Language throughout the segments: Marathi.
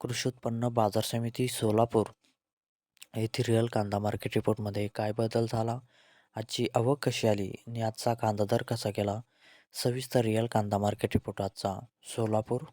कृषी उत्पन्न बाजार समिती सोलापूर येथे रिअल कांदा मार्केट रिपोर्टमध्ये काय बदल झाला? आजची आवक कशी आली? आणि आजचा कांदा दर कसा गेला? सविस्तर रिअल कांदा मार्केट रिपोर्ट आजचा. सोलापूर.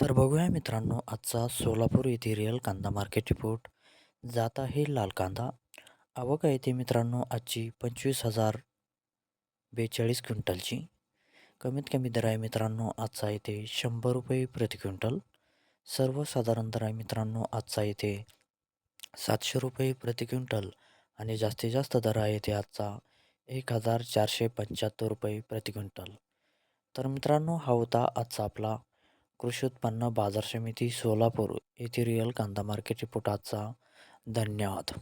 तर बघूया मित्रांनो आजचा सोलापूर येथे रिअल कांदा मार्केट रिपोर्ट जात आहे लाल कांदा. आवक आहे ते मित्रांनो आजची पंचवीस हजार बेचाळीस क्विंटलची. कमीत कमी दर आहे मित्रांनो आजचा येथे शंभर रुपये प्रति क्विंटल. सर्वसाधारण दर आहे मित्रांनो आजचा येथे सातशे रुपये प्रति क्विंटल आणि जास्तीत जास्त दर आहे येथे आजचा एक हजार चारशे पंच्याहत्तर रुपये प्रति क्विंटल. तर मित्रांनो हा होता आजचा आपला कृषी उत्पन्न बाजार समिती सोलापूर येथे रिअल कांदा मार्केट रिपोर्ट आजचा. धन्यवाद.